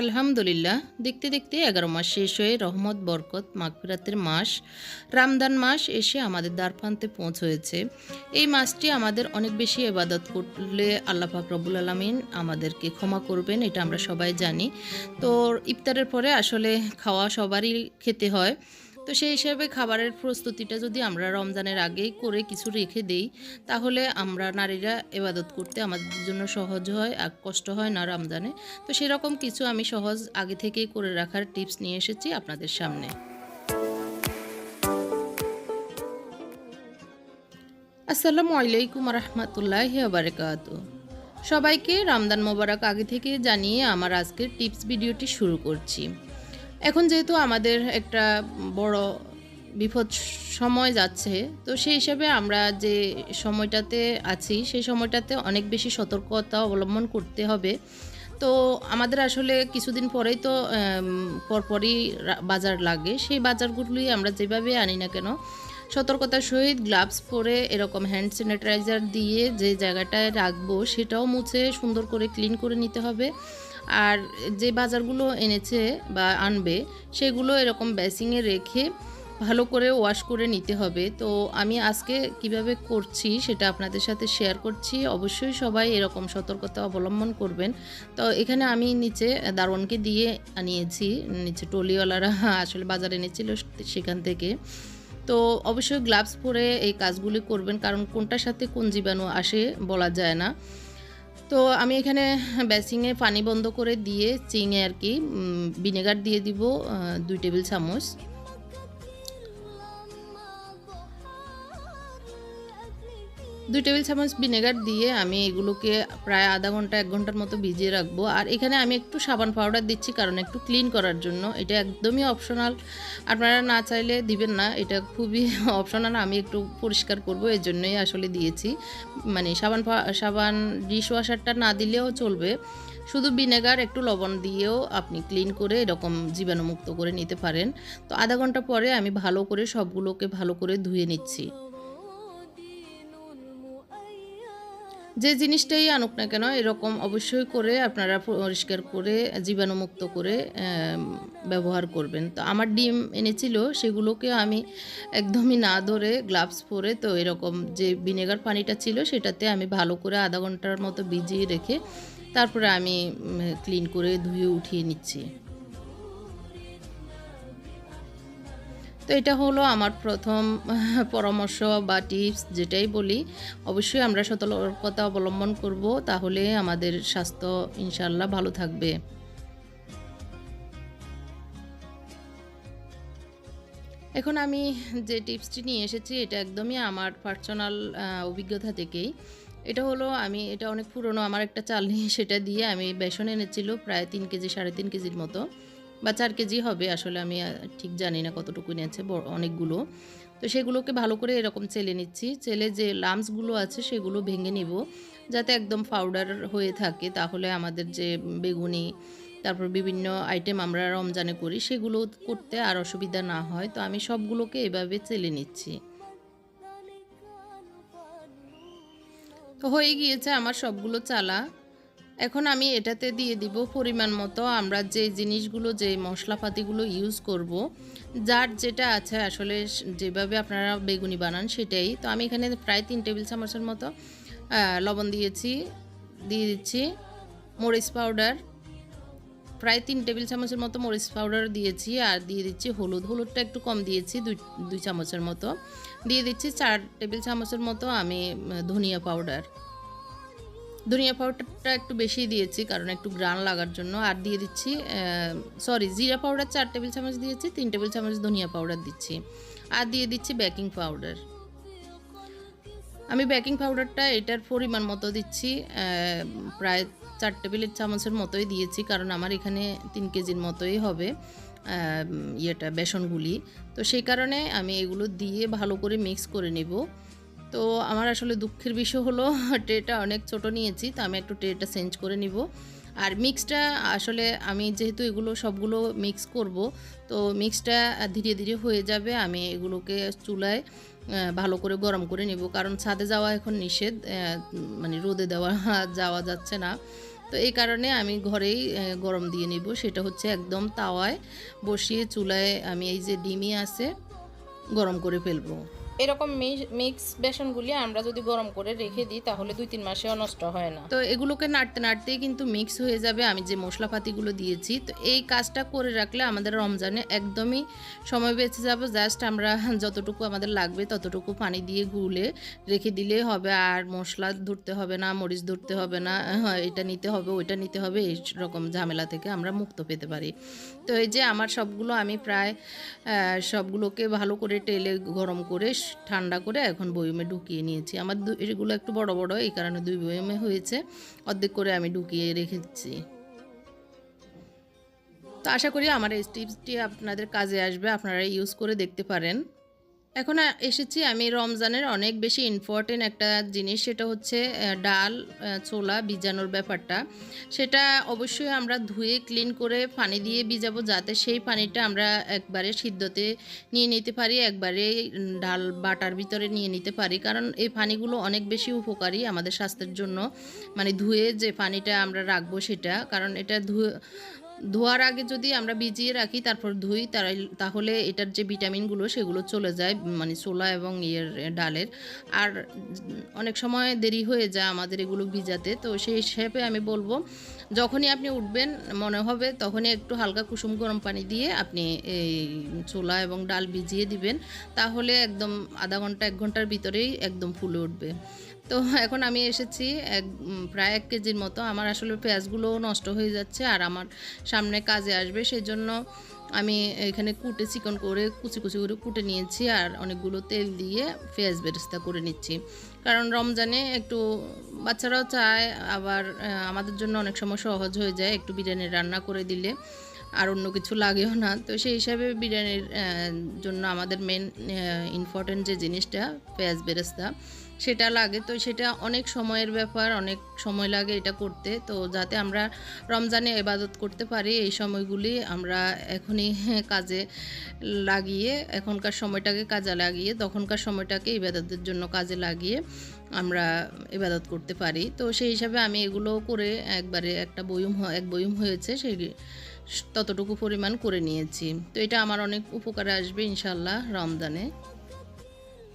আলহামদুলিল্লাহ, দেখতে দেখতে এগারো মাস শেষ হয়ে রহমত, বরকত, মাগফিরাতের মাস রামদান মাস এসে আমাদের দ্বারপ্রান্তে পৌঁছয়েছে। এই মাসটি আমাদের অনেক বেশি এবাদত করলে আল্লাহ রবুল আলমিন আমাদেরকে ক্ষমা করবেন, এটা আমরা সবাই জানি। তো ইফতারের পরে আসলে খাওয়া সবারই খেতে হয়। তো সেই হিসাবে খাবারের প্রস্তুতিটা যদি আমরা রমজানের আগেই করে কিছু রেখে দেই, তাহলে আমরা নারীরা এবাদত করতে আমাদের জন্য সহজ হয় আর কষ্ট হয় না রমজানে। তো সেরকম কিছু আমি সহজ আগে থেকেই করে রাখার টিপস নিয়ে এসেছি আপনাদের সামনে। আসসালামু আলাইকুম রহমতুল্লাহ বারকাত সবাইকে রমদান মোবারক আগে থেকে জানিয়ে আমার আজকের টিপস ভিডিওটি শুরু করছি। এখন যেহেতু আমাদের একটা বড় বিপদ সময় যাচ্ছে, তো সেই হিসাবে আমরা যে সময়টাতে আছি, সেই সময়টাতে অনেক বেশি সতর্কতা অবলম্বন করতে হবে। তো আমাদের আসলে কিছুদিন পরেই তো পরপরই বাজার লাগে। সেই বাজারগুলি আমরা যেভাবে আনি না কেন, সতর্কতার সহিত গ্লাভস পরে এরকম হ্যান্ড স্যানিটাইজার দিয়ে যে জায়গাটায় রাখব, সেটাও মুছে সুন্দর করে ক্লিন করে নিতে হবে। আর যে বাজারগুলো এনেছে বা আনবে, সেগুলো এরকম বেসিংয়ে রেখে ভালো করে ওয়াশ করে নিতে হবে। তো আমি আজকে কীভাবে করছি সেটা আপনাদের সাথে শেয়ার করছি। অবশ্যই সবাই এরকম সতর্কতা অবলম্বন করবেন। তো এখানে আমি নিচে দারোয়ানকে দিয়ে আনিয়েছি, নিচে টলিওয়ালারা আসলে বাজারে এনেছিল সেখান থেকে। তো অবশ্যই গ্লাভস পরে এই কাজগুলি করবেন, কারণ কোনটার সাথে কোন জীবাণু আসে বলা যায় না। তো আমি এখানে বেসিংয়ে পানি বন্ধ করে দিয়ে চিংয়ে আর কি ভিনেগার দিয়ে দিব দুই টেবিল চামচ। দুই টেবিল চামচ ভিনেগার দিয়ে আমি এগুলোকে প্রায় আধা ঘণ্টা, এক ঘণ্টার মতো ভিজিয়ে রাখব। আর এখানে আমি একটু সাবান পাউডার দিচ্ছি, কারণ একটু ক্লিন করার জন্য। এটা একদমই অপশনাল। আপনারা না চাইলে দিবেন না। এটা খুবই অপশনাল। আমি একটু পরিষ্কার করব, এর জন্যই আসলে দিয়েছি। মানে সাবান সাবান ডিশ ওয়াশারটা না দিলেও চলবে। শুধু ভিনেগার, একটু লবণ দিয়েও আপনি ক্লিন করে এরকম জীবাণুমুক্ত করে নিতে পারেন। তো আধা ঘণ্টা পরে আমি ভালো করে সবগুলোকে ভালো করে ধুয়ে নিচ্ছি। যে জিনিসটাই আনুক না কেন, এরকম অবশ্যই করে আপনারা পরিষ্কার করে জীবাণুমুক্ত করে ব্যবহার করবেন। তো আমার ডিম এনেছিল, সেগুলোকে আমি একদমই না ধরে গ্লাভস পরে, তো এরকম যে ভিনেগার পানিটা ছিল, সেটাতে আমি ভালো করে আধা ঘণ্টার মতো ভিজিয়ে রেখে, তারপরে আমি ক্লিন করে ধুয়ে উঠিয়ে নিচ্ছি। তো এটা হলো আমার প্রথম পরামর্শ বা টিপস যেটাই বলি। অবশ্যই আমরা সতর্কতা অবলম্বন করব, তাহলে আমাদের স্বাস্থ্য ইনশাল্লাহ ভালো থাকবে। এখন আমি যে টিপসটি নিয়ে এসেছি, এটা একদমই আমার পার্সোনাল অভিজ্ঞতা থেকেই। এটা হলো আমি, এটা অনেক পুরনো, আমার একটা চাল নিয়ে সেটা দিয়ে আমি বেসন এনেছিল, প্রায় তিন কেজি, সাড়ে তিন কেজির মতো। বা চার কেজি হবে, আসলে আমি ঠিক জানি না কতটুকু নিয়েছে অনেকগুলো। তো সেগুলোকে ভালো করে এরকম চেলে নিচ্ছি, চেলে যে লামসগুলো আছে সেগুলো ভেঙে নিব, যাতে একদম পাউডার হয়ে থাকে। তাহলে আমাদের যে বেগুনি, তারপর বিভিন্ন আইটেম আমরা রমজানে করি, সেগুলো করতে আর অসুবিধা না হয়। তো আমি সবগুলোকে এভাবে চেলে নিচ্ছি। তো হয়ে গিয়েছে আমার সবগুলো চালা। এখন আমি এটাতে দিয়ে দিব পরিমাণ মতো। আমরা যে জিনিসগুলো, যে মশলাপাতিগুলো ইউজ করব, যার যেটা আছে আসলে যেভাবে আপনারা বেগুনি বানান সেটাই। তো আমি এখানে প্রায় তিন টেবিল চামচের মতো লবণ দিয়েছি, দিয়ে দিচ্ছি মরিচ পাউডার প্রায় তিন টেবিল চামচের মতো মরিচ পাউডার দিয়েছি আর দিয়ে দিচ্ছি হলুদ। হলুদটা একটু কম দিয়েছি, দুই দুই চামচের মতো। দিয়ে দিচ্ছি চার টেবিল চামচের মতো আমি ধনিয়া পাউডার ধনিয়া পাউডারটা একটু বেশি দিয়েছি, কারণ একটু গ্রান লাগার জন্য। আর দিয়ে দিচ্ছি সরি জিরা পাউডার চার টেবিল চামচ দিয়েছি, তিন টেবিল চামচ ধনিয়া পাউডার দিচ্ছি। আর দিয়ে দিচ্ছি বেকিং পাউডার। আমি বেকিং পাউডারটা এটার পরিমাণ মতো দিচ্ছি প্রায় চার টেবিল চামচের মতোই দিয়েছি, কারণ আমার এখানে তিন কেজির মতোই হবে ইয়েটা, বেসনগুলি। তো সেই কারণে আমি এগুলো দিয়ে ভালো করে মিক্স করে নেব। তো আমার আসলে দুঃখের বিষয় হলো, ট্রেটা অনেক ছোট নিয়েছি, তো আমি একটু ট্রেটা চেঞ্জ করে নিব। আর মিক্সটা আসলে আমি যেহেতু এগুলো সবগুলো মিক্স করব, তো মিক্সটা ধীরে ধীরে হয়ে যাবে, আমি এগুলোকে চুলায় ভালো করে গরম করে নেব। কারণ ছাদে যাওয়া এখন নিষেধ মানে রোদে দেওয়া যাওয়া যাচ্ছে না। তো এই কারণে আমি ঘরেই গরম দিয়ে নিব। সেটা হচ্ছে একদম তাওয়ায় বসিয়ে চুলায় আমি এই যে ডিমি আছে, গরম করে ফেলব। এরকম মিক্স বেসনগুলি আমরা যদি গরম করে রেখে দিই তাহলে দুই তিন মাসেও নষ্ট হয় না। তো এগুলোকে নাড়তে নাড়তেই কিন্তু মিক্স হয়ে যাবে। আমি যে মশলাপাতিগুলো দিয়েছি তো এই কাজটা করে রাখলে আমাদের রমজানে একদমই সময় বেঁচে যাবে। জাস্ট আমরা যতটুকু আমাদের লাগবে ততটুকু পানি দিয়ে গুলে রেখে দিলেই হবে। আর মশলা ধরতে হবে না মরিচ ধরতে হবে না হ্যাঁ, এটা নিতে হবে ওইটা নিতে হবে এই রকম ঝামেলা থেকে আমরা মুক্ত পেতে পারি। তো এই যে আমার সবগুলো আমি প্রায় সবগুলোকে ভালো করে টেলে গরম করে ঠান্ডা করে এখন বয়মে ঢুকিয়ে নিয়েছি। আমার এগুলো একটু বড় বড়, এই কারণে দুই বয়মে হয়েছে। অর্ধেক করে আমি ঢুকিয়ে রেখেছি। তো আশা করি আমার এই টিপসটি আপনাদের কাজে আসবে, আপনারা ইউজ করে দেখতে পারেন। এখন এসেছি আমি রমজানের অনেক বেশি ইম্পর্টেন্ট একটা জিনিস, সেটা হচ্ছে ডাল ছোলা ভিজানোর ব্যাপারটা। সেটা অবশ্যই আমরা ধুয়ে ক্লিন করে পানি দিয়ে ভিজাবো, যাতে সেই পানিটা আমরা একবারে সিদ্ধতে নিয়ে নিতে পারি, একবারে ডাল বাটার ভিতরে নিয়ে নিতে পারি। কারণ এই পানিগুলো অনেক বেশি উপকারী আমাদের স্বাস্থ্যের জন্য। মানে ধুয়ে যে পানিটা আমরা রাখব সেটা, কারণ এটা ধুয়ে ধোয়ার আগে যদি আমরা ভিজিয়ে রাখি, তারপর ধুই তাহলে এটার যে ভিটামিনগুলো, সেগুলো চলে যায় মানে ছোলা এবং ইয়ের ডালের। আর অনেক সময় দেরি হয়ে যায় আমাদের এগুলো ভিজাতে, তো সেই হিসেবে আমি বলব, যখনই আপনি উঠবেন, মনে হবে তখনই একটু হালকা কুসুম গরম পানি দিয়ে আপনি এই ছোলা এবং ডাল ভিজিয়ে দিবেন, তাহলে একদম আধা ঘণ্টা, এক ঘণ্টার ভিতরেই একদম ফুলে উঠবে। তো এখন আমি এসেছি এক প্রায় এক কেজির মতো। আমার আসলে পেঁয়াজগুলোও নষ্ট হয়ে যাচ্ছে আর আমার সামনে কাজে আসবে। সেই জন্য আমি এখানে কুটে চিকন করে, কুচি কুচি করে কুটে নিয়েছি আর অনেকগুলো তেল দিয়ে পেঁয়াজ বেরেস্তা করে নিচ্ছি। কারণ রমজানে একটু বাচ্চারাও চায়, আবার আমাদের জন্য অনেক সময় সহজ হয়ে যায় একটু বিরিয়ানি রান্না করে দিলে। আর অন্য কিছু লাগেও না। তো সেই হিসাবে বিরিয়ানির জন্য আমাদের মেন ইম্পর্টেন্ট যে জিনিসটা, পেঁয়াজ বেরেস্তা, সেটা লাগে। তো সেটা অনেক সময়ের ব্যাপার, অনেক সময় লাগে এটা করতে। তো যাতে আমরা রমজানে এবাদত করতে পারি, এই সময়গুলি আমরা এখনই কাজে লাগিয়ে, এখনকার সময়টাকে কাজে লাগিয়ে, তখনকার সময়টাকে ইবাদতের জন্য কাজে লাগিয়ে আমরা ইবাদত করতে পারি। তো সেই হিসাবে আমি এগুলো করে একবারে একটা বয়ুম এক বয়ুম হয়েছে সেই ততটুকু পরিমাণ করে নিয়েছি। তো এটা আমার অনেক উপকারে আসবে ইনশাল্লাহ রমজানে।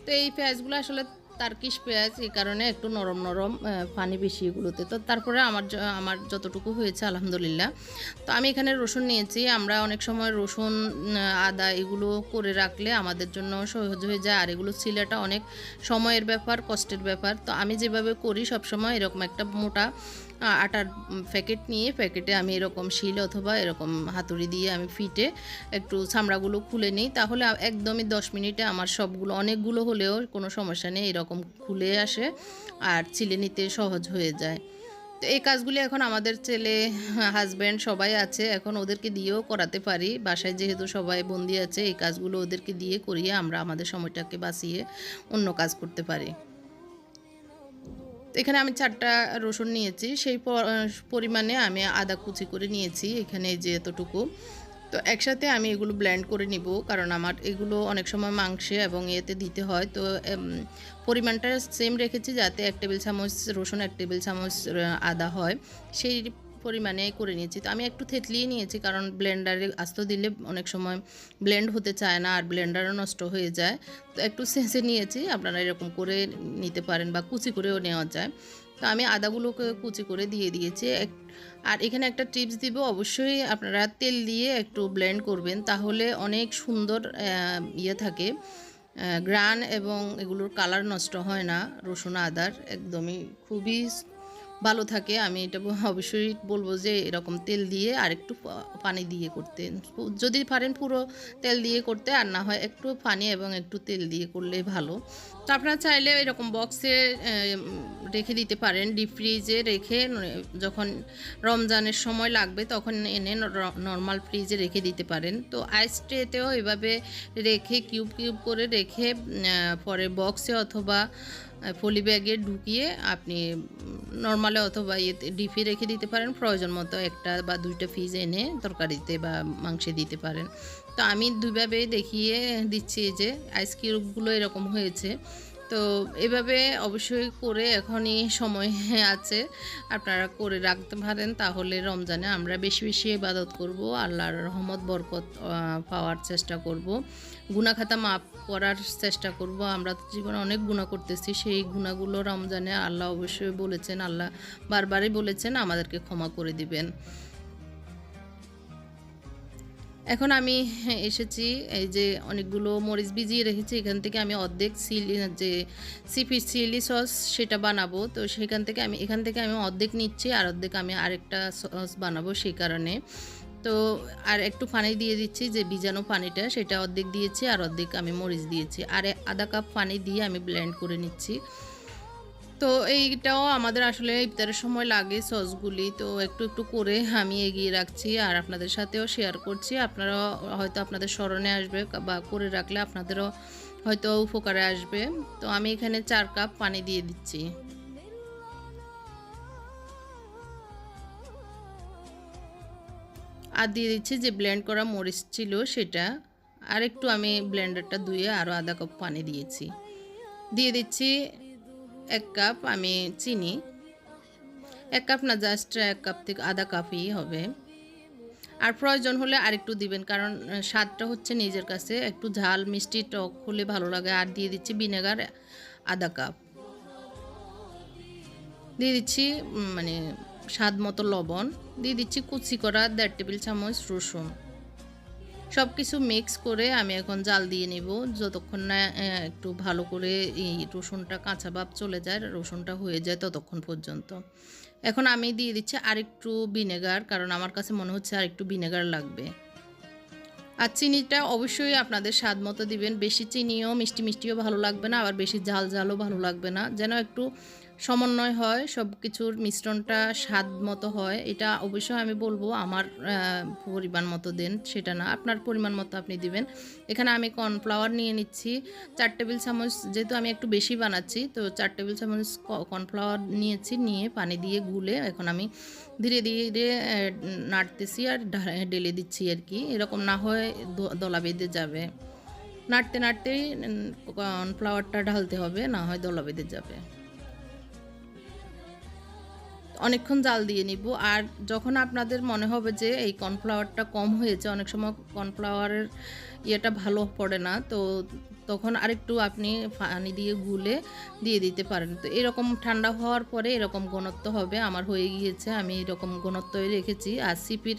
তো এই পেঁয়াজগুলো আসলে তার্কিশ পেঁয়াজ, এই কারণে একটু নরম নরম পানি বেশি এগুলোতে। তো তারপরে আমার আমার যতটুকু হয়েছে আলহামদুলিল্লাহ। তো আমি এখানে রসুন নিয়েছি। আমরা অনেক সময় রসুন আদা এগুলো করে রাখলে আমাদের জন্য সহজ হয়ে যায়। আর এগুলো ছিলাটা অনেক সময়ের ব্যাপার, কষ্টের ব্যাপার। তো আমি যেভাবে করি সবসময় এরকম একটা মোটা আটার প্যাকেট নিয়ে প্যাকেটে আমি এরকম শিল অথবা এরকম হাতুড়ি দিয়ে আমি ফিটে একটু চামড়াগুলো খুলে নিই। তাহলে একদমই দশ মিনিটে আমার সবগুলো, অনেকগুলো হলেও কোনো সমস্যা নেই, এরকম খুলে আসে আর চিলে নিতে সহজ হয়ে যায়। তো এই কাজগুলি এখন আমাদের ছেলে হাজব্যান্ড সবাই আছে, এখন ওদেরকে দিয়েও করাতে পারি। বাসায় যেহেতু সবাই বন্দি আছে, এই কাজগুলো ওদেরকে দিয়ে করিয়ে আমরা আমাদের সময়টাকে বাঁচিয়ে অন্য কাজ করতে পারি। এখানে আমি চারটা রসুন নিয়েছি, সেই পরিমাণে আমি আদা কুচি করে নিয়েছি এখানে যে এতটুকু। তো একসাথে আমি এগুলো ব্ল্যান্ড করে নিব, কারণ আমার এগুলো অনেক সময় মাংসে এবং এতে দিতে হয়। তো পরিমাণটা সেম রেখেছি যাতে এক টেবিল চামচ রসুন, এক টেবিল চামচ আদা হয়। সেই পরিমাণে করে নিয়েছি। তো আমি একটু থেতলিয়ে নিয়েছি কারণ ব্লেন্ডারে আস্ত দিলে অনেক সময় ব্লেন্ড হতে চায় না আর ব্লেন্ডারও নষ্ট হয়ে যায়। তো একটু সেঁচে নিয়েছি, আপনারা এরকম করে নিতে পারেন বা কুচি করেও নেওয়া যায়। তো আমি আদাগুলোকে কুচি করে দিয়ে দিয়েছি। আর এখানে একটা টিপস দিব, অবশ্যই আপনারা তেল দিয়ে একটু ব্লেন্ড করবেন তাহলে অনেক সুন্দর ইয়ে থাকে। গ্রান এবং এগুলোর কালার নষ্ট হয় না, রসুন আদার, একদমই খুবই ভালো থাকে, আমি এটা অবশ্যই বলব যে এরকম তেল দিয়ে আর একটু পানি দিয়ে করতে। যদি পারেন পুরো তেল দিয়ে করতে, আর না হয় একটু পানি এবং একটু তেল দিয়ে করলে ভালো। তো আপনারা চাইলে এরকম বক্সে রেখে দিতে পারেন। ডিপ ফ্রিজে রেখে যখন রমজানের সময় লাগবে তখন এনে নর্মাল ফ্রিজে রেখে দিতে পারেন। তো আইস ট্রেতেও এভাবে রেখে কিউব কিউব করে রেখে পরে বক্সে অথবা পলি ব্যাগে ঢুকিয়ে আপনি নর্মালে অথবা ইয়েতে ডিপি রেখে দিতে পারেন। প্রয়োজন মতো একটা বা দুইটা ফিজ এনে তরকারিতে বা মাংসে দিতে পারেন। তো আমি দুইভাবে দেখিয়ে দিচ্ছি যে আইস কিউবগুলো এরকম হয়েছে। তো এভাবে অবশ্যই করে এখনই সময় আছে। আপনারা করে রাখতে পারেন, তাহলে রমজানে আমরা বেশি বেশি ইবাদত করব, আল্লাহর রহমত, বরকত পাওয়ার চেষ্টা করব। গুণাখাতা মাপ করার চেষ্টা করব। আমরা তো জীবনে অনেক গুণা করতেছি, সেই গুণাগুলো রমজানে আল্লাহ অবশ্যই বলেছেন, আল্লাহ বারবারই বলেছেন, আমাদেরকে ক্ষমা করে দিবেন। এখন আমি এসেছি এই যে অনেকগুলো মরিচ ভিজিয়ে রেখেছি, এখান থেকে আমি অর্ধেক সিলি যে সিপি চিলি সস সেটা বানাবো। তো সেখান থেকে আমি, এখান থেকে আমি অর্ধেক নিচ্ছি আর অর্ধেক আমি আরেকটা সস বানাবো সেই কারণে। তো আর একটু পানি দিয়ে দিচ্ছি, যে ভিজানো পানিটা, সেটা অর্ধেক দিয়েছি আর অর্ধেক আমি মরিচ দিয়েছি। আর আধা কাপ পানি দিয়ে আমি ব্লেন্ড করে নিচ্ছি। তো এইটাও আমাদের আসলে ইফতারের সময় লাগে সসগুলি, তো একটু একটু করে আমি এগিয়ে রাখছি আর আপনাদের সাথেও শেয়ার করছি। আপনারা হয়তো আপনাদের স্মরণে আসবে বা করে রাখলে আপনাদেরও হয়তো উপকারে আসবে। তো আমি এখানে চার কাপ পানি দিয়ে দিচ্ছি। আর দিয়ে দিচ্ছি যে ব্লেন্ড করা মরিচ ছিল সেটা, আর একটু আমি ব্লেন্ডারটা ধুয়ে আরও আধা কাপ পানি দিয়েছি। দিয়ে দিচ্ছি এক কাপ আমি চিনি, এক কাপ না জাস্ট এক কাপ থেকে আধা কাপই হবে। আর প্রয়োজন হলে আরেকটু দিবেন, কারণ স্বাদটা হচ্ছে নিজের কাছে, একটু ঝাল মিষ্টি টক হলে ভালো লাগে। আর দিয়ে দিচ্ছি ভিনেগার, আধা কাপ। দিয়ে দিচ্ছি মানে স্বাদ মতো লবণ। দিয়ে দিচ্ছি কুচি করা দেড় টেবিল চামচ রসুন। সব কিছু মিক্স করে আমি এখন জাল দিয়ে নেব। যতক্ষণ না একটু ভালো করে এই রসুনটা, কাঁচা ভাব চলে যায়, রসুনটা হয়ে যায় ততক্ষণ পর্যন্ত। এখন আমি দিয়ে দিচ্ছি আরেকটু ভিনেগার কারণ আমার কাছে মনে হচ্ছে আরেকটু ভিনেগার লাগবে। আর চিনিটা অবশ্যই আপনাদের স্বাদ মতো দিবেন। বেশি চিনিও মিষ্টি মিষ্টিও ভালো লাগবে না, আবার বেশি ঝাল ঝালও ভালো লাগবে না। যেন একটু সমন্বয় হয় সব কিছুর মিশ্রণটা স্বাদ মতো হয়। এটা অবশ্যই আমি বলব আমার পরিমাণ মতো দেন, সেটা না। আপনার পরিমাণ মতো আপনি দিবেন। এখানে আমি কর্নফ্লাওয়ার নিয়ে নিচ্ছি। চার টেবিল চামচ, যেহেতু আমি একটু বেশি বানাচ্ছি, তো চার টেবিল চামচ কর্নফ্লাওয়ার নিয়েছি, নিয়ে পানি দিয়ে গুলে এখন আমি ধীরে ধীরে নাড়তেছি আর ঢেলে দিচ্ছি আর কি। এরকম না হয় দলা বেঁধে যাবে। নাড়তে, নাড়তেই কর্নফ্লাওয়ারটা ঢালতে হবে, না হয় দলা বেঁধে যাবে। অনেকক্ষণ জাল দিয়ে নিব। আর যখন আপনাদের মনে হবে যে এই কর্নফ্লাওয়ারটা কম হয়েছে, অনেক সময় কর্নফ্লাওয়ারের ইয়েটা ভালো পড়ে না, তো তখন আরেকটু আপনি পানি দিয়ে গুলে দিয়ে দিতে পারেন। তো এরকম ঠান্ডা হওয়ার পরে এরকম ঘনত্ব হবে, আমার হয়ে গিয়েছে, আমি এরকম ঘনত্বই রেখেছি। আর সিপির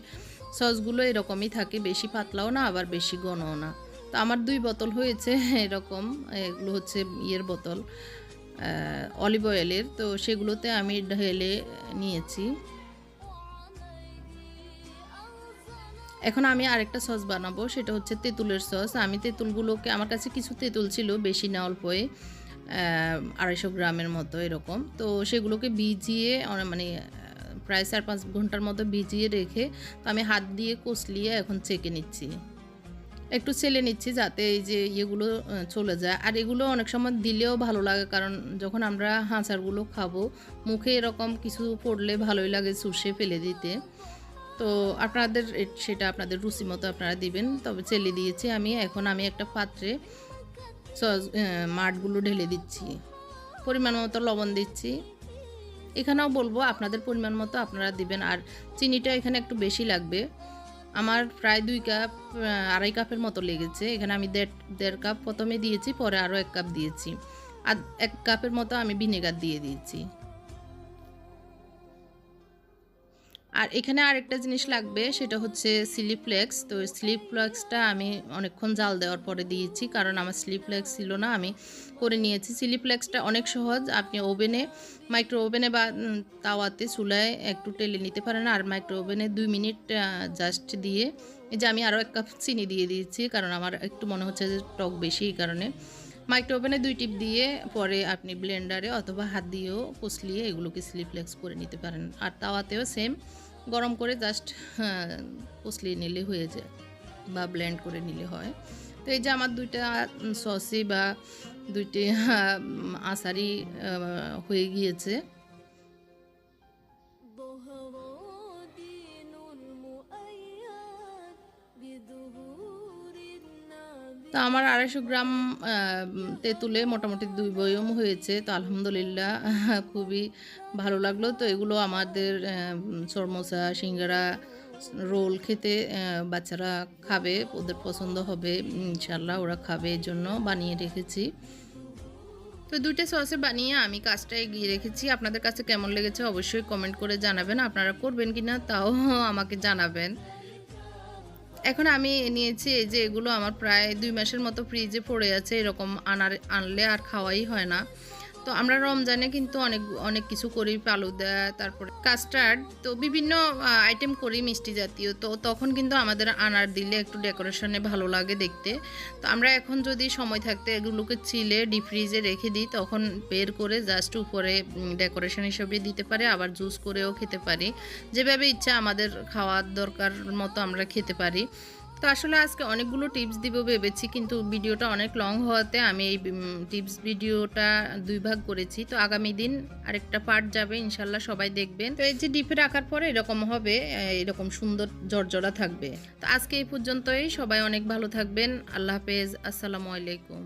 সসগুলো এরকমই থাকে, বেশি পাতলাও না, আবার বেশি ঘনও না। তো আমার দুই বোতল হয়েছে, এরকম, এগুলো হচ্ছে ইয়ের বোতল। অলিভ অয়েলের তো সেগুলোতে আমি ঢেলে নিয়েছি। এখন আমি আরেকটা সস বানাবো, সেটা হচ্ছে তেঁতুলের সস আমি তেঁতুলগুলোকে, আমার কাছে কিছু তেঁতুল ছিল, বেশি না অল্পই আড়াইশো গ্রামের মতো এরকম। তো সেগুলোকে ভিজিয়ে মানে প্রায় চার পাঁচ ঘণ্টার মতো ভিজিয়ে রেখে, তো আমি হাত দিয়ে কষলিয়ে এখন চেকে নিচ্ছি। একটু ছেলে নিচ্ছি যাতে এই যে ইয়েগুলো চলে যায়। আর এগুলো অনেক সময় দিলেও ভালো লাগে, কারণ যখন আমরা হাঁচারগুলো খাব, মুখে এরকম কিছু পড়লে ভালোই লাগে চুষে ফেলে দিতে। তো আপনাদের সেটা আপনাদের রুচি মতো আপনারা দিবেন। তবে চেলে দিয়েছি আমি। এখন আমি একটা পাত্রে সস মাঠগুলো ঢেলে দিচ্ছি। পরিমাণ মতো লবণ দিচ্ছি। এখানেও বলব, আপনাদের পরিমাণ মতো আপনারা দিবেন। আর চিনিটা এখানে একটু বেশি লাগবে। আমার প্রায় দুই কাপ আড়াই কাপের মতো লেগেছে। এখানে আমি দেড় দেড় কাপ প্রথমে দিয়েছি, পরে আরও এক কাপ দিয়েছি। আর এক কাপের মতো আমি ভিনেগার দিয়ে দিয়েছি। আর এখানে আরেকটা জিনিস লাগবে, সেটা হচ্ছে স্লিপফ্লেক্স তো স্লিপফ্লেক্সটা আমি অনেকক্ষণ জাল দেওয়ার পরে দিয়েছি, কারণ আমার স্লিপফ্লেক্স ছিল না, আমি করে নিয়েছি। স্লিপফ্লেক্সটা অনেক সহজ। আপনি ওভেনে মাইক্রো ওভেনে বা তাওয়াতে, চুলায় একটু টেলে নিতে পারেন। আর মাইক্রো ওভেনে দুই মিনিট জাস্ট দিয়ে, এই যে আমি আরও এক কাপ চিনি দিয়ে দিয়েছি, কারণ আমার একটু মনে হচ্ছে যে টক বেশি এই কারণে। মাইক্রো ওভেনে দুই টিপ দিয়ে পরে আপনি ব্লেন্ডারে অথবা হাত দিয়েও কুচলিয়ে এগুলোকে স্লিপফ্লেক্স করে নিতে পারেন। আর তাওয়াতেও সেম গরম করে জাস্ট কুচলিয়ে নিলে হয়ে যায় বা ব্লেন্ড করে নিলে হয়। তো এই যে আমার দুইটা সসি বা দুইটি আসারি হয়ে গিয়েছে। তো আমার আড়াইশো গ্রাম তেঁতুলে মোটামুটি দুই বয়ম হয়েছে। তো আলহামদুলিল্লাহ খুবই ভালো লাগল। তো এগুলো আমাদের সরমোসা সিঙ্গারা রোল খেতে বাচ্চারা খাবে, ওদের পছন্দ হবে ইনশাল্লাহ ওরা খাবে এই জন্য বানিয়ে রেখেছি। তো দুইটা সসে বানিয়ে আমি কাজটা এগিয়ে রেখেছি। আপনাদের কাছে কেমন লেগেছে অবশ্যই কমেন্ট করে জানাবেন। আপনারা করবেন কি না তাও আমাকে জানাবেন। এখন আমি নিয়েছি এই যে এগুলো আমার প্রায় দুই মাসের মতো ফ্রিজে পড়ে আছে। এরকম আনার, আনলে আর খাওয়াই হয় না। তো আমরা রমজানে কিন্তু অনেক অনেক কিছু করি ফালুদা তারপরে কাস্টার্ড তো বিভিন্ন আইটেম করি মিষ্টি জাতীয়। তো তখন কিন্তু আমাদের আনার দিলে একটু ডেকোরেশনে ভালো লাগে দেখতে। তো আমরা এখন যদি সময় থাকতে এগুলোকে চিলে ডিপ ফ্রিজে রেখে দিই, তখন বের করে জাস্ট উপরে ডেকোরেশন হিসেবে দিতে পারে, আবার জুস করেও খেতে পারি। যেভাবে ইচ্ছা আমাদের খাওয়ার দরকার মতো আমরা খেতে পারি। তো আসলে আজকে অনেকগুলো টিপস দিব ভেবেছি, কিন্তু ভিডিওটা অনেক লং হওয়াতে আমি এই টিপস ভিডিওটা দুই ভাগ করেছি। তো আগামী দিন আরেকটা পার্ট যাবে, ইনশাল্লাহ সবাই দেখবেন। তো এই যে ডিপে রাখার পরে এরকম হবে এরকম সুন্দর জর্জরা থাকবে। তো আজকে এই পর্যন্তই, সবাই অনেক ভালো থাকবেন। আল্লাহ হাফেজ, আসসালামু আলাইকুম।